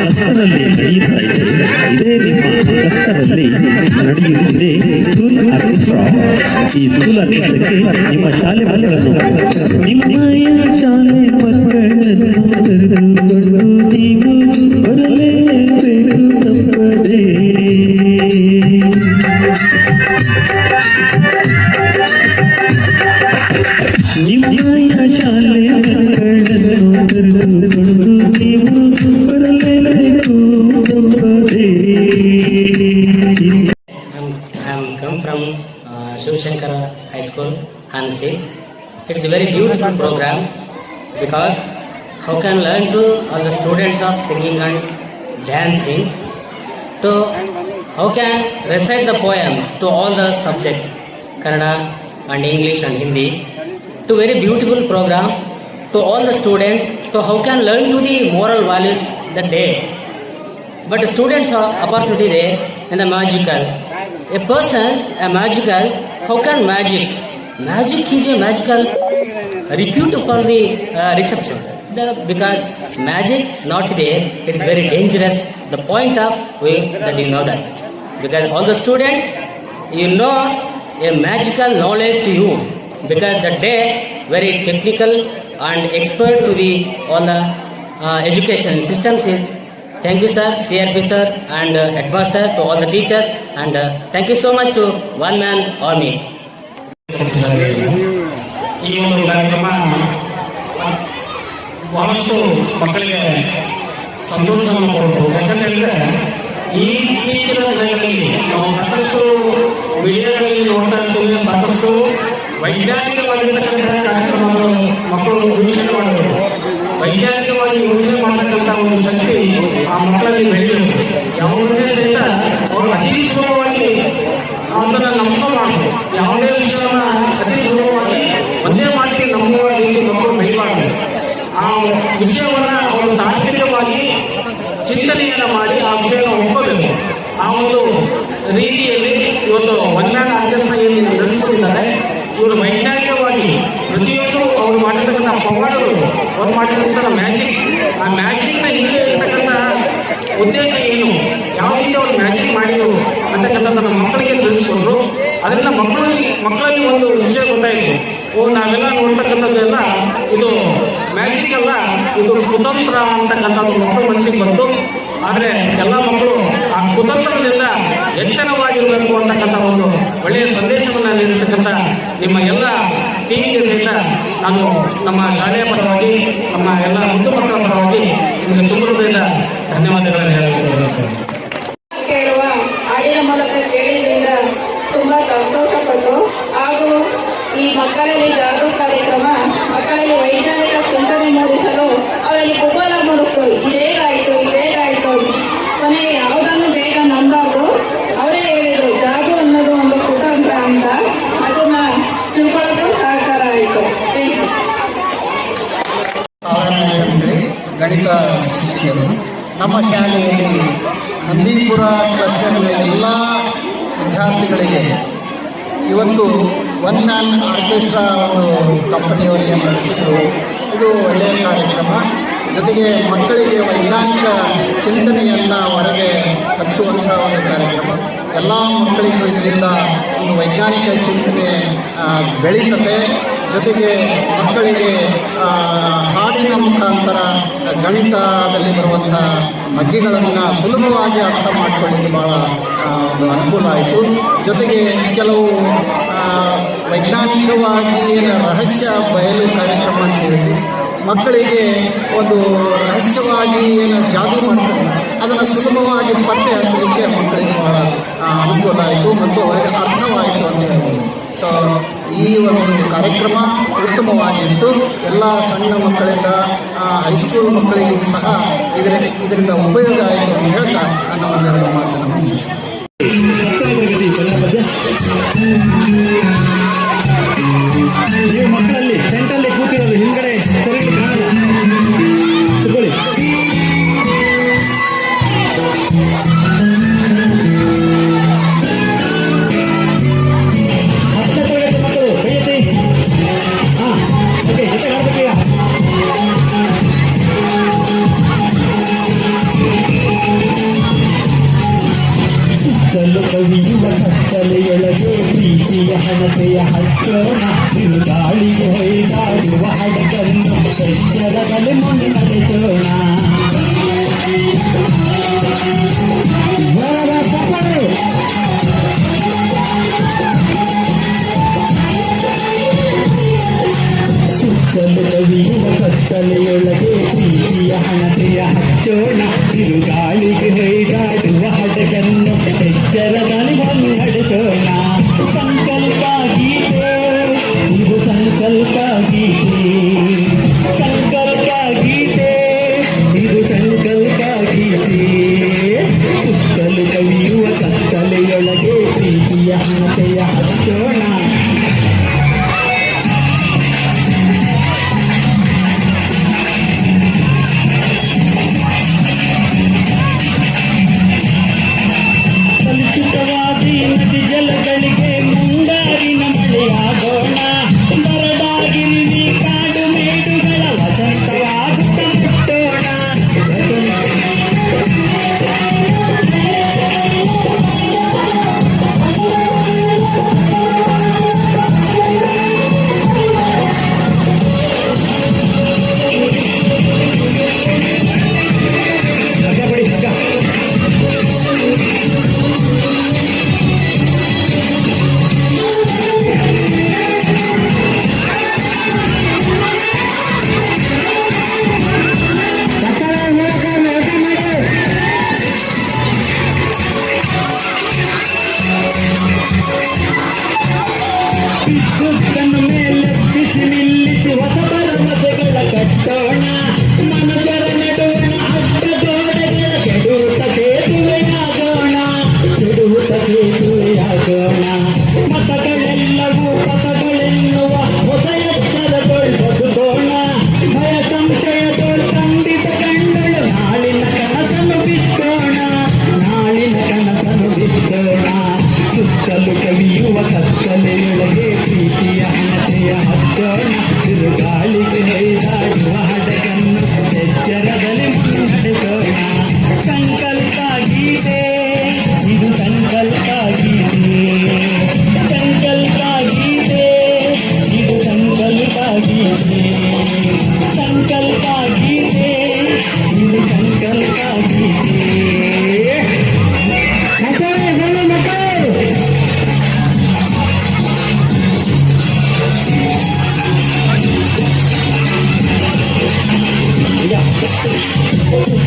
ಕಷ್ಟದಲ್ಲಿ ನಡೆಯುತ್ತಾ ಇದೆ ಇದೇ ನಿಮ್ಮ ಕಷ್ಟದಲ್ಲಿ ನಡೆಯುತ್ತಿದೆ ಸ್ಕೂಲ್ ಆರ್ಕೆಸ್ಟ್ರಾ ಈ ಸ್ಕೂಲ್ ಆರ್ಕೆಸ್ಟ್ರಾಕ್ಕೆ ನಿಮ್ಮ ಶಾಲೆ ಮಕ್ಕಳನ್ನು ನಿಮ್ಮಯ ಶಾಲೆ ಮಕ್ಕಳನ್ನು ಕರೆದುಕೊಂಡು ನೀವು ಬರಲೇಬೇಕು ತಪ್ಪದೇ I'm, come from uh, Shivshankara High School, Hansi. It's a very beautiful program because how can learn to all the students of singing and dancing to how can recite the poems to all the subject Kannada and English and Hindi to very beautiful program to all the students to how can learn to the moral values that they but students are opportunity there and the magical. A person, a magical, how can magic? Magic is a magical repute for the uh, reception. Because magic not there, it's very dangerous. The point of way that you know that. Because all the students, you know a magical knowledge to you. Because the day very technical and expert to the all the uh, education systems is Thank you, sir, CRP sir, and uh, headmaster, to all the teachers, and uh, thank you so much to one man army. ಈ ಒಂದು ಕಾರ್ಯಕ್ರಮ ಬಹಳಷ್ಟು ಮಕ್ಕಳಿಗೆ ಸಂತೋಷವನ್ನು ಕೊಡ್ತು ಯಾಕಂತೇಳಿದ್ರೆ ಈ ಇತ್ತೀಚಿನ ದಿನಗಳಲ್ಲಿ ನಾವು ಸಾಕಷ್ಟು ಮೀಡಿಯಾಗಳಲ್ಲಿ ನೋಡ್ತಾ ಇರ್ತೀವಿ ಸಾಕಷ್ಟು ವೈಜ್ಞಾನಿಕವಾಗಿರ್ತಕ್ಕಂತಹ ಕಾರ್ಯಕ್ರಮಗಳು ಮಕ್ಕಳು ವೀಕ್ಷಣೆ ಮಾಡಬೇಕು ವೈಜ್ಞಾನಿಕವಾಗಿ ಯೋಚನೆ ಮಾಡತಕ್ಕಂಥ ಒಂದು ಅದರಿಂದ ಮಕ್ಕಳಿಗೆ ಮಕ್ಕಳಲ್ಲಿ ಒಂದು ವಿಷಯ ಗೊತ್ತಾಯಿತು. ಓ, ನಾವೆಲ್ಲ ನೋಡ್ತಕ್ಕಂಥದ್ದೆಲ್ಲ ಇದು ಮ್ಯಾಜಿಕ್ ಅಲ್ಲ ಇದು ಕುತಂತ್ರ ಅಂತಕ್ಕಂಥದ್ದು ಮಕ್ಕಳ ಮನಸ್ಸಿಗೆ ಬಂತು. ಆದರೆ ಎಲ್ಲ ಮಕ್ಕಳು ಆ ಕುತಂತ್ರದಿಂದ ಎಚ್ಚರವಾಗಿರಬೇಕು ಅಂತಕ್ಕಂಥ ಒಂದು ಒಳ್ಳೆಯ ಸಂದೇಶವನ್ನು ನೀಡಿರ್ತಕ್ಕಂಥ ನಿಮ್ಮ ಎಲ್ಲ ಸಹಿತ ನಾನು ನಮ್ಮ ಶಾಲೆಯ ಪರವಾಗಿ, ನಮ್ಮ ಎಲ್ಲ ಮುದ್ದು ಮಕ್ಕಳ ಪರವಾಗಿ ನಿಮಗೆ ತುಂಬ ಹೃದಯದ ಧನ್ಯವಾದಗಳನ್ನು ಹೇಳಬೇಕು ಸರ್ ಕೇಳುವ ಹಾಡಿನ ಮೂಲಕ ಕೇಳಿದ್ರಿಂದ ತುಂಬಾ ಸಂತೋಷಪಟ್ಟು ಹಾಗೂ ಈ ಮಕ್ಕಳಲ್ಲಿ ಜಾಗೃತಿ ಕಾರ್ಯಕ್ರಮ ಮಕ್ಕಳಲ್ಲಿ ವೈಜ್ಞಾನಿಕ ಚಿಂತನೆ ಮೂಡಿಸಲು ಅವರಲ್ಲಿ ಕುತೂಹಲ ಮೂಡಿಸು ಇದೇಗಾಯಿತು ಇದೇಗಾಯಿತು ಕೊನೆಗೆ ಯಾವುದನ್ನು ಬೇಗ ನಂಬಾರ್ದು ಅವರೇ ಹೇಳಿದರು ಜಾದು ಅನ್ನೋದು ಒಂದು ಕುತಂತ್ರ ಅಂತ ಅದನ್ನ ತಿಳ್ಕೊಳ್ಳೋದು ಸಹಕಾರ ಆಯಿತು ಥ್ಯಾಂಕ್ ಯು ಆವರಣದಲ್ಲಿ ಗಣಿತ ಶಿಕ್ಷಕರು. ನಮ್ಮ ಶಾಲೆಯಲ್ಲಿ ನಂದೀಪುರ ಕ್ಲಸ್ಟರ್ನ ಎಲ್ಲ ವಿದ್ಯಾರ್ಥಿಗಳಿಗೆ ಇವತ್ತು ಒನ್ ಮ್ಯಾನ್ ಆರ್ಕೆಸ್ಟ್ರಾ ಒಂದು ಕಂಪನಿಯವರಿಗೆ ನಡೆಸಿದ್ರು. ಇದು ಒಳ್ಳೆಯ ಕಾರ್ಯಕ್ರಮ. ಜೊತೆಗೆ ಮಕ್ಕಳಿಗೆ ವೈಜ್ಞಾನಿಕ ಚಿಂತನೆಯನ್ನು ಹೊರಗೆ ಹಚ್ಚುವಂಥ ಒಂದು ಕಾರ್ಯಕ್ರಮ. ಎಲ್ಲ ಮಕ್ಕಳಿಗೂ ಇದರಿಂದ ಒಂದು ವೈಜ್ಞಾನಿಕ ಚಿಂತನೆ ಬೆಳೀತದೆ ಜೊತೆಗೆ ಮಕ್ಕಳಿಗೆ ಹಾಡಿನ ಮುಖಾಂತರ ಗಣಿತದಲ್ಲಿ ಬರುವಂಥ ಮಗ್ಗಿಗಳನ್ನು ಸುಲಭವಾಗಿ ಅರ್ಥ ಮಾಡಿಕೊಳ್ಳಿ ಭಾಳ ಒಂದು ಅನುಕೂಲ ಆಯಿತು. ಜೊತೆಗೆ ಕೆಲವು ವೈಜ್ಞಾನಿಕವಾಗಿ ರಹಸ್ಯ ಬಯಲು ಕಾರ್ಯಕ್ರಮ ಅಂತ ಹೇಳಿದ್ವಿ ಮಕ್ಕಳಿಗೆ ಒಂದು ರಹಸ್ಯವಾಗಿ ಏನು ಜಾದು ಮಾಡ್ತಾರೆ, ಅದನ್ನು ಸುಲಭವಾಗಿ ಪತ್ತೆ ಹಚ್ಚಲಿಕ್ಕೆ ಮಕ್ಕಳಿಗೆ ಭಾಳ ಅನುಕೂಲ ಆಯಿತು ಮತ್ತು ಅವರಿಗೆ ಅರ್ಥವಾಯಿತು ಅಂತ ಹೇಳ್ಬೋದು. ಸೊ ಈ ಒಂದು ಕಾರ್ಯಕ್ರಮ ಉತ್ತಮವಾಗಿತ್ತು. ಎಲ್ಲ ಸಣ್ಣ ಮಕ್ಕಳಿಂದ ಹೈಸ್ಕೂಲ್ ಮಕ್ಕಳಿಗೂ ಸಹ ಇದರ ಇದರಿಂದ ಉಪಯೋಗ ಆಯಿತು ಅಂತ ಹೇಳ್ತಾ ನನ್ನ ಒಂದು ಮಾತನ್ನು ಭಾರತೀಯ ಹಚ್ಚೋಣ ಗಾಳಿಗೆ ಹೊಯ್ದಾಡುವ ಹಡಗನ್ನು ಎಚ್ಚರದಲ್ಲಿ ಮುನ್ನಡೆಸೋಣ ಸುತ್ತಲು ಕವಿಯುವ ಕತ್ತಲೆಯೊಳಗೆ ಪ್ರೀತಿಯ ಹಣತೆಯ ಹಚ್ಚೋಣ ಗಾಳಿಗೆ ಹೊಯ್ದಾಡುವ ಹಡಗನ್ನು ಎಚ್ಚರದಲ್ಲಿ Don't ಸಂಕಲ್ಪ ಗೀತೆ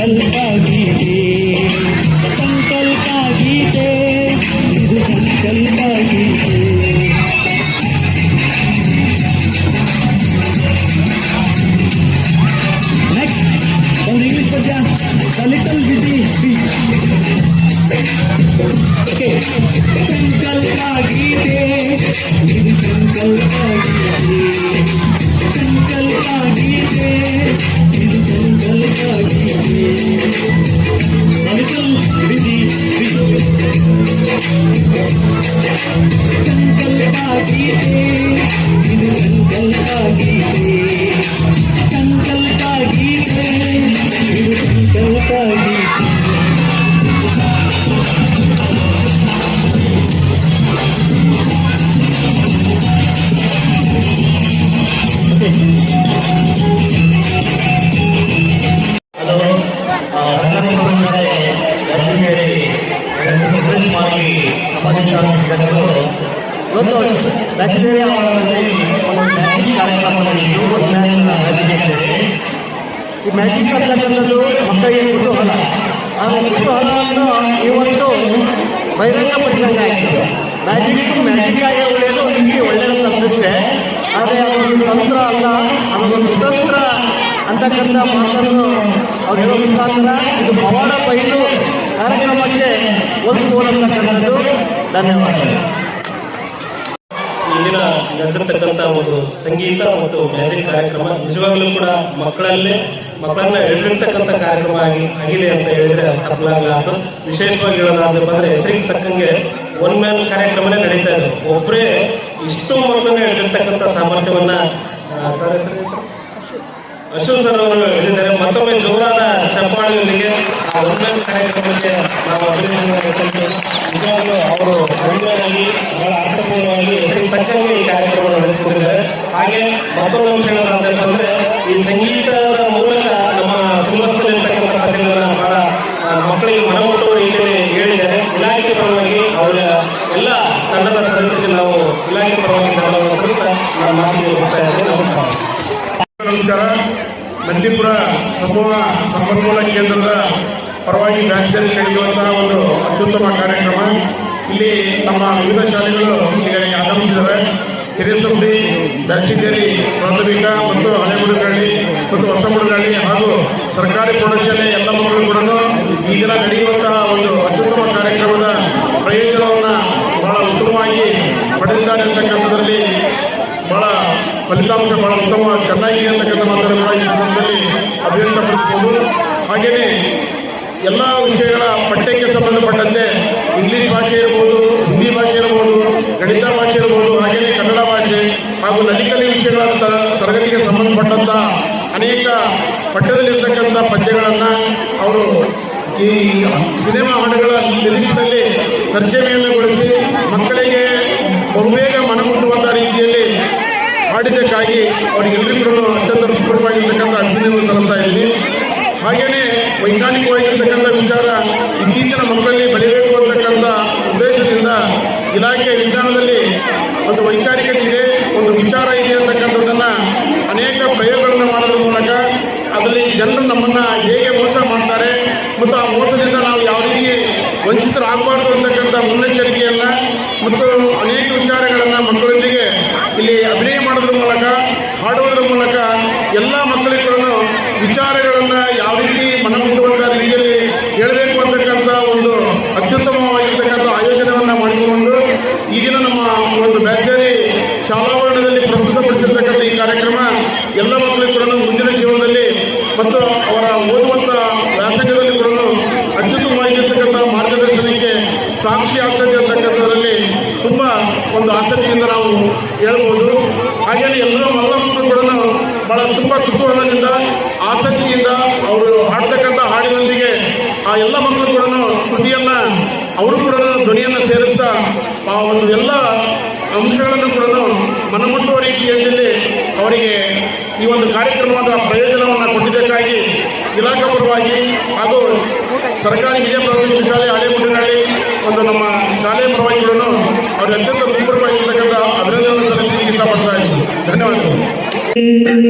ಸಂಕಲ್ಪ ಗೀತೆ ಸಂಕಲ್ಪ ಗೀತೆ ಇದು ಸಂಕಲ್ಪ ಸಂಕಲ್ಪ ಇವತ್ತು ಬ್ಯಾಕ್ಟೀರಿಯಾ ಮಾಡದಲ್ಲಿ ಒಂದು ಮ್ಯಾಜಿಕ್ ಕಾರ್ಯಕ್ರಮ ನಡೆಯಿತು ಒಂದು ಮ್ಯಾಜಿಕ್ ಈ ಮ್ಯಾಜಿಕ್ ಅಂತಕ್ಕಂಥದ್ದು ಮಕ್ಕಳಿಗೆ ಕುತೂಹಲ ಆ ಕುತೂಹಲವನ್ನು ಇವತ್ತು ಬಹಿರಂಗಪಡಿಸಿದಂಗೆ ಆಯಿತು ಮ್ಯಾಜಿಕ್ ಮ್ಯಾಜಿಕ್ ಆಗಿ ಒಳ್ಳೆಯದು ನಿಮಗೆ ಒಳ್ಳೆಯದು ಅನ್ನಿಸುತ್ತೆ ಆದರೆ ಅದೊಂದು ತಂತ್ರ ಅಲ್ಲ ಅದೊಂದು ಕುತಂತ್ರ ಅಂತಕ್ಕಂಥ ಮಾತನ್ನು ಅವ್ರು ಹೇಳೋ ಮುಖಾಂತರ ಇದು ಪವಾಡ ಬಯಲು ಕಾರ್ಯಕ್ರಮಕ್ಕೆ ಒಂದು ಧನ್ಯವಾದಗಳು ಈ ಇಲ್ಲಿನ ನಡೆದಿರ್ತಕ್ಕಂಥ ಒಂದು ಸಂಗೀತ ಮತ್ತು ಮ್ಯಾಜಿಕ್ ಕಾರ್ಯಕ್ರಮ ನಿಜವಾಗ್ಲೂ ಕೂಡ ಮಕ್ಕಳಲ್ಲೇ, ಮಕ್ಕಳನ್ನ ಎಳೆದಿರ್ತಕ್ಕಂಥ ಕಾರ್ಯಕ್ರಮ ಆಗಿ ಆಗಿದೆ ಅಂತ ಹೇಳಿದ್ರೆ ತಪ್ಪಲಾಗಲಾರದು ವಿಶೇಷವಾಗಿ ಹೇಳೋದಾದ್ರೆ ಬಂದ್ರೆ ಹೆಸರಿಗೆ ತಕ್ಕಂಗೆ ಒನ್ ಮ್ಯಾನ್ ಕಾರ್ಯಕ್ರಮನೇ ನಡೀತಾ ಇದೆ. ಒಬ್ಬರೇ ಇಷ್ಟು ಮಕ್ಕಳನ್ನ ಎಳೆದಿರ್ತಕ್ಕಂಥ ಸಾಮರ್ಥ್ಯವನ್ನ ಅಶೋಕ್ ಸರ್ ಅವರು ಹೇಳಿದ್ದಾರೆ. ಮತ್ತೊಮ್ಮೆ ಜೋರಾದ ಚಪ್ಪಾಳಿಯೊಂದಿಗೆ ಆ ಒನ್ ಮ್ಯಾನ್ ಕಾರ್ಯಕ್ರಮಕ್ಕೆ ನಾವು ಅಭಿನಂದನೆ ವ್ಯಕ್ತಪಡಿಸ್ತೇವೆ. ನಿಜವಾಗ್ಲೂ ಅವರು ಒಳ್ಳೆಯದಾಗಿ ಬಹಳ ತಕ್ಕಂಗೆ ಈ ಕಾರ್ಯಕ್ರಮವನ್ನು ನಡೆಸಿಕೊಂಡಿದ್ದಾರೆ ಹಾಗೆ ಮತ್ತೊಂದು ಅಂಶ ಹೇಳೋದಂತಂದ್ರೆ ಈ ಸಂಗೀತದ ಮೂಲಕ ನಮ್ಮ ಸುಮಸ್ತಲ್ಲಿರ್ತಕ್ಕಂಥ ಕಥೆಗಳನ್ನ ಬಹಳ ಮಕ್ಕಳಿಗೆ ಮನಮುಟ್ಟುವ ರೀತಿಯಲ್ಲಿ ಹೇಳಿದ್ದಾರೆ. ಇಲಾಖೆ ಪರವಾಗಿ ಅವರ ಎಲ್ಲ ತಂಡದ ಸದಸ್ಯರಿಗೆ ನಾವು ಇಲಾಖೆ ಪರವಾಗಿ ಧನ್ಯವಾದ ನಮ್ಮ ಮಾತಿಗೆ ಮುಕ್ತಾಯ ನಮಸ್ಕಾರ. ನಮಸ್ಕಾರ. ನಂದಿಪುರ ಸಮೂಹ ಸಂಪನ್ಮೂಲ ಕೇಂದ್ರದ ಪರವಾಗಿ ಬ್ಯಾಚಲ್ಲಿ ನಡೆಯುವಂತಹ ಒಂದು ಅತ್ಯುತ್ತಮ ಕಾರ್ಯಕ್ರಮ. ಇಲ್ಲಿ ನಮ್ಮ ವಿವಿಧ ಶಾಲೆಗಳು ಇಲ್ಲಿಗೆ ಆಗಮಿಸಿದ್ದಾರೆ ಹಿರೇಸಂಬಿ ಬ್ಯಾಸಿಗೇರಿ, ಪ್ರಾಥಮಿಕ ಮತ್ತು ಹಳೆಗುಡುಗಳ್ಳಿ ಮತ್ತು ಹೊಸಗುಡುಗಳ್ಳಿ ಹಾಗೂ ಸರ್ಕಾರಿ ಪ್ರೌಢಶಾಲೆ ಎಲ್ಲ ಮಕ್ಕಳು ಕೂಡ ಈ ದಿನ ನಡೆಯುವಂತಹ ಒಂದು ಅತ್ಯುತ್ತಮ ಕಾರ್ಯಕ್ರಮದ ಪ್ರಯೋಜನವನ್ನು ಬಹಳ ಉತ್ತಮವಾಗಿ ಪಡೆದಿದ್ದಾರೆ ಅಂತಕ್ಕಂಥದ್ರಲ್ಲಿ ಬಹಳ ಫಲಿತಾಂಶ, ಬಹಳ ಉತ್ತಮ, ಚೆನ್ನಾಗಿದೆ ಅಂತಕ್ಕಂಥ ಮಾತನ್ನು ಕೂಡ ಈ ಸಂದರ್ಭದಲ್ಲಿ ಅಭಿವ್ಯಕ್ತಪಡಿಸಬಹುದು ಹಾಗೆಯೇ ಎಲ್ಲ ವಿಷಯಗಳ ಪಠ್ಯಕ್ಕೆ ಸಂಬಂಧಪಟ್ಟಂತೆ ಇಂಗ್ಲಿಷ್ ಭಾಷೆ ಇರ್ಬೋದು, ಹಿಂದಿ ಭಾಷೆ ಇರ್ಬೋದು, ಗಣಿತ ಭಾಷೆ ಇರ್ಬೋದು, ಹಾಗೆಯೇ ಕನ್ನಡ ಭಾಷೆ ಹಾಗೂ ನಲಿಕಲಿ ವಿಷಯಗಳ ತರಗತಿಗೆ ಸಂಬಂಧಪಟ್ಟಂಥ ಅನೇಕ ಪಠ್ಯದಲ್ಲಿರ್ತಕ್ಕಂಥ ಪದ್ಯಗಳನ್ನು ಅವರು ಈ ಸಿನಿಮಾ ಹಾಡುಗಳ ಲಿರಿಕ್ಸ್ನಲ್ಲಿ ತರ್ಜಮೆಯನ್ನುಗೊಳಿಸಿ ಮಕ್ಕಳಿಗೆ ಬಹುಬೇಗ ಮನಮುಟ್ಟುವಂಥ ರೀತಿಯಲ್ಲಿ ಹಾಡಿದ್ದಕ್ಕಾಗಿ ಅವರಿಗೆಲ್ಲರಿಗೂ ಅತ್ಯಂತ ಹೃತ್ಪೂರ್ವವಾಗಿರ್ತಕ್ಕಂಥ ಅಭಿನಂದನೆ ತರುತ್ತಾ ಇದ್ದೀನಿ ಹಾಗೆಯೇ ವೈಜ್ಞಾನಿಕವಾಗಿರ್ತಕ್ಕಂಥ ವಿಚಾರ ಇತ್ತೀಚಿನ ಮಕ್ಕಳಲ್ಲಿ ಬೆಳೆಯಬೇಕು ಅಂತಕ್ಕಂಥ ಉದ್ದೇಶದಿಂದ ಇಲಾಖೆ ವಿಜ್ಞಾನದಲ್ಲಿ ಒಂದು ವೈಚಾರಿಕತೆ ಇದೆ ಒಂದು ವಿಚಾರ ಇದೆ ಅಂತಕ್ಕಂಥದ್ದನ್ನು ಅನೇಕ ಪ್ರಯೋಗಗಳನ್ನು ಮಾಡೋದ್ರ ಮೂಲಕ ಅದರಲ್ಲಿ ಜನರು ನಮ್ಮನ್ನು ಹೇಗೆ ಮೋಸ ಮಾಡ್ತಾರೆ ಮತ್ತು ಆ ಮೋಸದಿಂದ ನಾವು ಯಾವ ರೀತಿ ವಂಚಿತರಾಗಬಾರ್ದು ಅಂತಕ್ಕಂಥ ಮುನ್ನೆಚ್ಚರಿಕೆಯನ್ನು ಮತ್ತು ಅನೇಕ ವಿಚಾರಗಳನ್ನು ಮಕ್ಕಳೊಂದಿಗೆ ಇಲ್ಲಿ ಅಭಿನಯ ಮಾಡೋದ್ರ ಮೂಲಕ, ಹಾಡುವುದರ ಮೂಲಕ ಎಲ್ಲ ಮಕ್ಕಳಿಗೂ ಕೂಡ ವಿಚಾರಗಳನ್ನು ಯಾವ ರೀತಿ ಮನಮುಟ್ಟುವಂಥ ರೀತಿಯಲ್ಲಿ ಹೇಳಬೇಕು ಅಂತಕ್ಕಂಥ ಒಂದು ಅತ್ಯುತ್ತಮವಾಗಿರ್ತಕ್ಕಂಥ ಆಯೋಜನೆಯನ್ನು ಮಾಡಿಕೊಂಡು ಈಗಿನ ನಮ್ಮ ಒಂದು ಬ್ಯಾಚರಿ ಶಾಲಾವರಣದಲ್ಲಿ ಪ್ರಸ್ತುತಪಡಿಸಿರ್ತಕ್ಕಂಥ ಈ ಕಾರ್ಯಕ್ರಮ ಎಲ್ಲ ಮಕ್ಕಳಿಗೂ ಕೂಡ ಮುಂದಿನ ಜೀವನದಲ್ಲಿ ಮತ್ತು ಅವರ ಓದುವಂಥ ವ್ಯಾಸಂಗದಲ್ಲಿ ಕೂಡ ಅತ್ಯುತ್ತಮವಾಗಿರ್ತಕ್ಕಂಥ ಮಾರ್ಗದರ್ಶನಕ್ಕೆ ಸಾಕ್ಷಿ ಆಗ್ತದೆ ಅಂತಕ್ಕಂಥದ್ರಲ್ಲಿ ತುಂಬ ಒಂದು ನಾವು ಹೇಳ್ಬೋದು. ಹಾಗೆಯೇ ಎಲ್ಲರೂ ಮಲ್ಲಪ್ಪರು ಕೂಡ ಕೂಡ ಬಹಳ ತುಂಬ ಕುತೂಹಲದಿಂದ, ಆಸಕ್ತಿಯಿಂದ ಅವರು ಹಾಡ್ತಕ್ಕಂಥ ಹಾಡಿನೊಂದಿಗೆ ಆ ಎಲ್ಲ ಮಕ್ಕಳು ಕೂಡ ಕೃತಿಯನ್ನು, ಅವರು ಕೂಡ ಧ್ವನಿಯನ್ನು ಸೇರಿಸ್ತಾ ಆ ಒಂದು ಎಲ್ಲ ಅಂಶಗಳನ್ನು ಕೂಡ ಮನಮುಟ್ಟುವ ರೀತಿಯಲ್ಲಿ ಅವರಿಗೆ ಈ ಒಂದು ಕಾರ್ಯಕ್ರಮದ ಪ್ರಯೋಜನವನ್ನು ಕೊಟ್ಟಿದ್ದಕ್ಕಾಗಿ ಇಲಾಖಾ ಪರವಾಗಿ ಹಾಗೂ ಸರ್ಕಾರಿ ಹಿರಿಯ ಪ್ರಾಥಮಿಕ ಶಾಲೆ ಹಳೆಮುಡಿನಹಳ್ಳಿ ಒಂದು ನಮ್ಮ ಶಾಲೆಯ ಪರವಾಗಿ ಕೂಡ ಅವರು ಅತ್ಯಂತ ಹೃತ್ಪೂರ್ವವಾಗಿರ್ತಕ್ಕಂಥ ಅಭಿನಂದನೆ ಸಲ್ಲಿಸಲಿಕ್ಕೆ ಇಷ್ಟಪಡ್ತಾ ಇದ್ದೀನಿ ಧನ್ಯವಾದಗಳು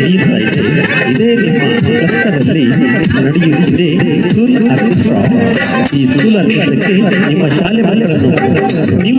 ಇದೇ ನಿಮ್ಮ ನಡೆಯುತ್ತಿದೆ ಈ ಸುಲ್ ಆರ್ಕೆಸ್ಟ್ರಾಕ್ಕೆ ನಿಮ್ಮ ಶಾಲೆ ಮಕ್ಕಳನ್ನು ನೀವು